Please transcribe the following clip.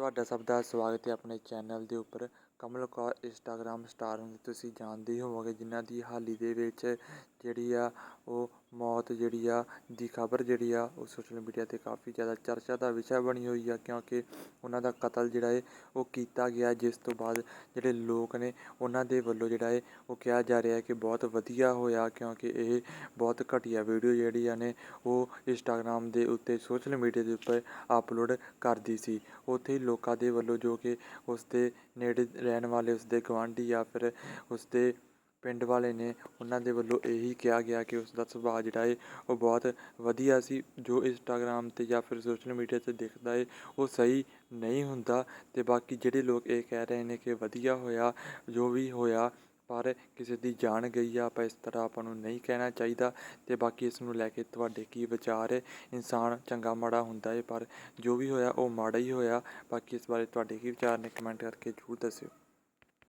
ਤੁਹਾਡਾ ਸਭ ਦਾ ਸਵਾਗਤ ਹੈ ਆਪਣੇ ਚੈਨਲ ਦੇ ਉੱਪਰ। ਕਮਲ ਕੌਰ ਇੰਸਟਾਗ੍ਰਾਮ ਸਟਾਰ ਨੂੰ ਤੁਸੀਂ ਜਾਣਦੇ ਹੀ ਹੋਵੋਗੇ ਜਿਨ੍ਹਾਂ ਦੀ ਹਾਲ ਹੀ ਦੇ ਵਿੱਚ ਜਿਹੜੀ ਆ ਉਹ ਮੌਤ ਜਿਹੜੀ ਆ, ਦੀ ਖਬਰ ਜਿਹੜੀ ਆ, ਉਹ ਸੋਸ਼ਲ ਮੀਡੀਆ 'ਤੇ ਕਾਫੀ ਜ਼ਿਆਦਾ ਚਰਚਾ ਦਾ ਵਿਸ਼ਾ ਬਣੀ ਹੋਈ ਆ, ਕਿਉਂਕਿ ਉਹਨਾਂ ਦਾ ਕਤਲ ਜਿਹੜਾ ਹੈ ਉਹ ਕੀਤਾ ਗਿਆ ਜਿਸ ਤੋਂ ਬਾਅਦ ਜਿਹੜੇ ਲੋਕ ਨੇ ਉਹਨਾਂ ਦੇ ਵੱਲੋਂ ਜਿਹੜਾ ਹੈ ਉਹ ਕਿਹਾ ਜਾ ਰਿਹਾ ਹੈ ਕਿ ਬਹੁਤ ਵਧੀਆ ਹੋਇਆ, ਕਿਉਂਕਿ ਇਹ ਬਹੁਤ ਘਟੀਆ ਵੀਡੀਓ ਜਿਹੜੀਆਂ ਨੇ, ਉਹ ਇੰਸਟਾਗ੍ਰਾਮ ਦੇ ਉੱਤੇ ਸੋਸ਼ਲ ਮੀਡੀਆ ਦੇ ਉੱਪਰ ਅਪਲੋਡ ਕਰਦੀ ਸੀ। ਉੱਥੇ ਹੀ ਲੋਕਾਂ ਦੇ ਵੱਲੋਂ ਜੋ ਕਿ ਉਸ ਦੇ ਨੇੜੇ ਰਹਿਣ ਵਾਲੇ ਉਸਦੇ ਗੁਆਂਢੀ ਜਾਂ ਫਿਰ ਉਸਦੇ ਪਿੰਡ ਵਾਲੇ ਨੇ ਉਹਨਾਂ ਦੇ ਵੱਲੋਂ ਇਹੀ ਕਿਹਾ ਗਿਆ ਕਿ ਉਸਦਾ ਸੁਭਾਅ ਜਿਹੜਾ ਹੈ ਉਹ ਬਹੁਤ ਵਧੀਆ ਸੀ। ਜੋ ਇੰਸਟਾਗ੍ਰਾਮ 'ਤੇ ਜਾਂ ਫਿਰ ਸੋਸ਼ਲ ਮੀਡੀਆ 'ਤੇ ਦਿਖਦਾ ਏ, ਉਹ ਸਹੀ ਨਹੀਂ ਹੁੰਦਾ ਅਤੇ ਬਾਕੀ ਜਿਹੜੇ ਲੋਕ ਇਹ ਕਹਿ ਰਹੇ ਨੇ ਕਿ ਵਧੀਆ ਹੋਇਆ, ਜੋ ਵੀ ਹੋਇਆ ਪਰ ਕਿਸੇ ਦੀ ਜਾਨ ਗਈ ਆ, ਆਪਾਂ ਇਸ ਤਰ੍ਹਾਂ ਆਪਾਂ ਨੂੰ ਨਹੀਂ ਕਹਿਣਾ ਚਾਹੀਦਾ ਅਤੇ ਬਾਕੀ ਇਸ ਨੂੰ ਲੈ ਕੇ ਤੁਹਾਡੇ ਕੀ ਵਿਚਾਰ ਹੈ? ਇਨਸਾਨ ਚੰਗਾ ਮਾੜਾ ਹੁੰਦਾ ਹੈ ਪਰ ਜੋ ਵੀ ਹੋਇਆ ਉਹ ਮਾੜਾ ਹੀ ਹੋਇਆ। ਬਾਕੀ ਇਸ ਬਾਰੇ ਤੁਹਾਡੇ ਕੀ ਵਿਚਾਰ ਨੇ? ਕਮੈਂਟ ਕਰਕੇ ਜ਼ਰੂਰ ਦੱਸਿਓ।